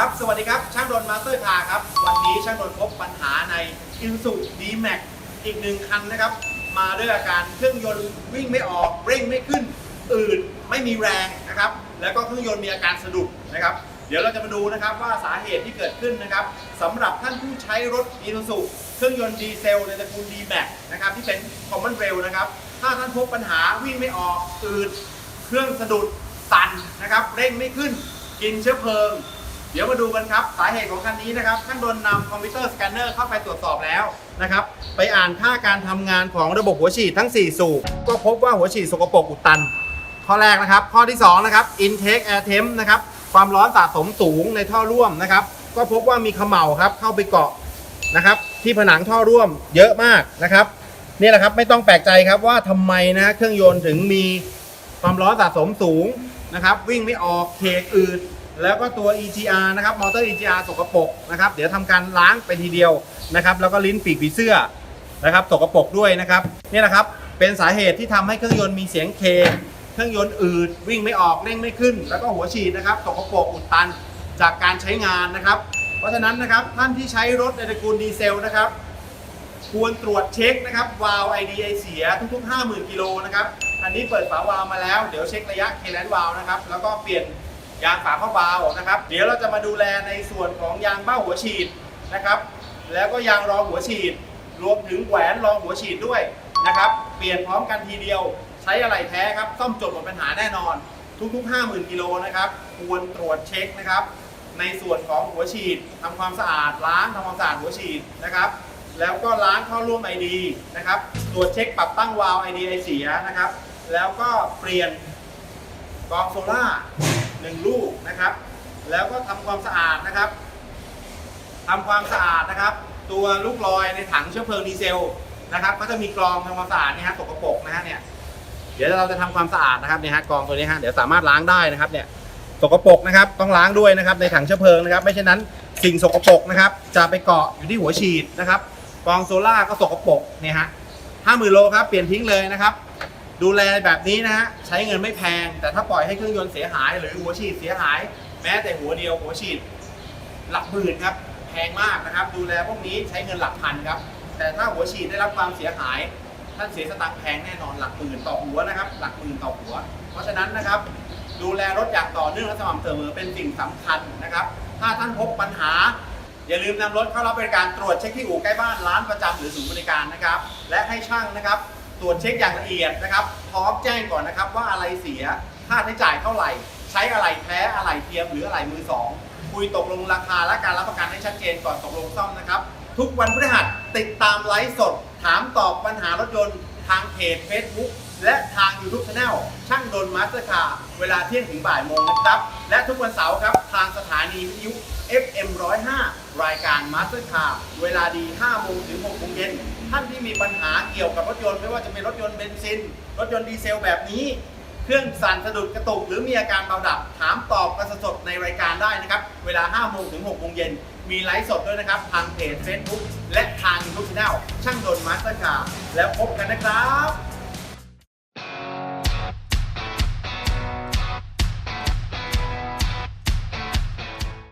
สวัสดีครับ ช่างดนมาสเตอร์คาร์ครับ วันนี้ช่างดนพบปัญหาใน i n s u d m a x อีกหนึ่งคันนะครับ มาด้วยอาการเครื่องยนต์วิ่งไม่ออกเร่งไม่ขึ้น อืดไม่มีแรงนะครับ แล้วก็เครื่องยนต์มีอาการสะดุดนะครับ เดี๋ยวเราจะมาดูนะครับว่าสาเหตุที่เกิดขึ้นนะครับสำหรับท่านผู้ใช้รถ i n s u เครื่องยนต์ดีเซลในตระกูล d m a x นะครับที่เป็น Common Rail นะครับ ถ้าท่านพบปัญหาวิ่งไม่ออกอืดเครื่องสะดุดตันนะครับเร่งไม่ขึ้นกินเชื้อเพลิง เดี๋ยวมาดูกันครับสาเหตุของคันนี้นะครับท่านโดนนำคอมพิวเตอร์สแกนเนอร์เข้าไปตรวจสอบแล้วนะครับไปอ่านค่าการทำงานของระบบหัวฉีดทั้ง 4 สูบก็พบว่าหัวฉีดสกปรกอุดตัน ข้อแรกนะครับ ข้อที่2นะครับ intake air temp นะครับความร้อนสะสมสูงในท่อร่วมนะครับ ก็พบว่ามีเขม่าครับเข้าไปเกาะนะครับ ที่ผนังท่อร่วมเยอะมากนะครับนี่แหละครับไม่ต้องแปลกใจครับว่าทำไมนะฮะเครื่องยนต์ถึงมีความร้อนสะสมสูงนะครับ วิ่งไม่ออกเคกอืด แล้วก็ตัว EGR นะครับมอเตอร์ EGR สกปรกนะครับเดี๋ยวทำการล้างไปทีเดียวนะครับแล้วก็ลิ้นปีกผีเสื้อนะครับสกปรกด้วยนะครับนี่แหละครับเป็นสาเหตุที่ทำให้เครื่องยนต์มีเสียงเค เครื่องยนต์อืดวิ่งไม่ออกเร่งไม่ขึ้น แล้วก็หัวฉีดนะครับสกปรกอุดตันจากการใช้งานนะครับ เพราะฉะนั้นนะครับท่านที่ใช้รถในตระกูลดีเซลนะครับควรตรวจเช็คนะครับวาล์ว IDA เสียทุกๆ 50,000กิโลนะครับอันนี้เปิดฝาวาล์วมาแล้วเดี๋ยวเช็คระยะเคแลนวาล์วนะครับแล้วก็เปลี่ยน ยางฝาเข้าวานะครับ เดี๋ยวเราจะมาดูแลในส่วนของยางเบ้าหัวฉีดนะครับ แล้วก็ยางรองหัวฉีด รวมถึงแหวนรองหัวฉีดด้วยนะครับ เปลี่ยนพร้อมกันทีเดียว ใช้อะไรแท้ครับซ่อมจบหมดปัญหาแน่นอน ทุกๆ 50,000กิโลนะครับ ควรตรวจเช็คนะครับ ในส่วนของหัวฉีดทำความสะอาดล้างทำความสะอาดหัวฉีดนะครับแล้วก็ล้างเข้าร่วม ID นะครับ ตรวจเช็คปรับตั้งวาล์ว ID ไอเสียนะครับ แล้วก็เปลี่ยนกองโซล่า หนึ่งลูกนะครับ แล้วก็ทำความสะอาดนะครับทำความสะอาดนะครับ ตัวลูกลอยในถังเชื้อเพลิงดีเซลนะครับ ก็จะมีกรองทำความสะอาดนี่ฮะสกปรกนะฮะเนี่ยเดี๋ยวเราจะทำความสะอาดนะครับเนี่ยฮะกรองตัวนี้ฮะเดี๋ยวสามารถล้างได้นะครับเนี่ยสกปรกนะครับต้องล้างด้วยนะครับในถังเชื้อเพลิงนะครับ ไม่เช่นนั้นสิ่งสกปรกนะครับ จะไปเกาะอยู่ที่หัวฉีดนะครับกองโซล่าก็สกปรกเนี่ยฮะห้าหมื่นโลครับเปลี่ยนทิ้งเลยนะครับ ดูแลแบบนี้นะฮะใช้เงินไม่แพง แต่ถ้าปล่อยให้เครื่องยนต์เสียหาย หรือหัวฉีดเสียหาย แม้แต่หัวเดียวหัวฉีด หลักหมื่นครับแพงมากนะครับ ดูแลพวกนี้ใช้เงินหลักพันครับ แต่ถ้าหัวฉีดได้รับความเสียหาย ท่านเสียสตังค์แพงแน่นอนหลักหมื่นต่อหัวนะครับ หลักหมื่นต่อหัว เพราะฉะนั้นนะครับ ดูแลรถอย่างต่อเนื่องและสม่ำเสมอเป็นสิ่งสำคัญนะครับ ถ้าท่านพบปัญหา อย่าลืมนำรถเข้ารับบริการตรวจเช็คที่อู่ใกล้บ้านร้านประจำหรือศูนย์บริการนะครับ และให้ช่างนะครับ ตรวจเช็คอย่างละเอียดนะครับ พร้อมแจ้งก่อนนะครับว่าอะไรเสียค่าใช้จ่ายเท่าไหร่ ใช้อะไรแท้อะไรเทียมหรืออะไรมือสองคุยตกลงราคาและการรับประกันให้ชัดเจนก่อนตกลงซ่อมนะครับ ทุกวันพฤหัสติดตามไลฟ์สด ถามตอบปัญหารถยนต์ ทางเพจ Facebook และทาง YouTube Channel ช่างดนมาสเตอร์คาร์เวลาเที่ยงถึงบ่ายโมงนะครับ และทุกวันเสาร์ครับ ทางสถานีวิทยุ FM 105 รายการมาสเตอร์คาร์เวลาดี 5 โมงถึง6โมงเย็นท่านที่มีปัญหาเกี่ยวกับรถยนต์ ไม่ว่าจะเป็นรถยนต์เบนซิน รถยนต์ดีเซลแบบนี้ เครื่องสั่นสะดุดกระตุกหรือมีอาการเบาดับ ถามตอบกันสดๆในรายการได้นะครับ เวลา 5 โมงถึง 6 โมงเย็น มีไลฟ์สดด้วยนะครับ ทางเพจ Facebook และทาง YouTube Channel ช่างดนมาสเตอร์คาร์แล้วพบกันนะครับ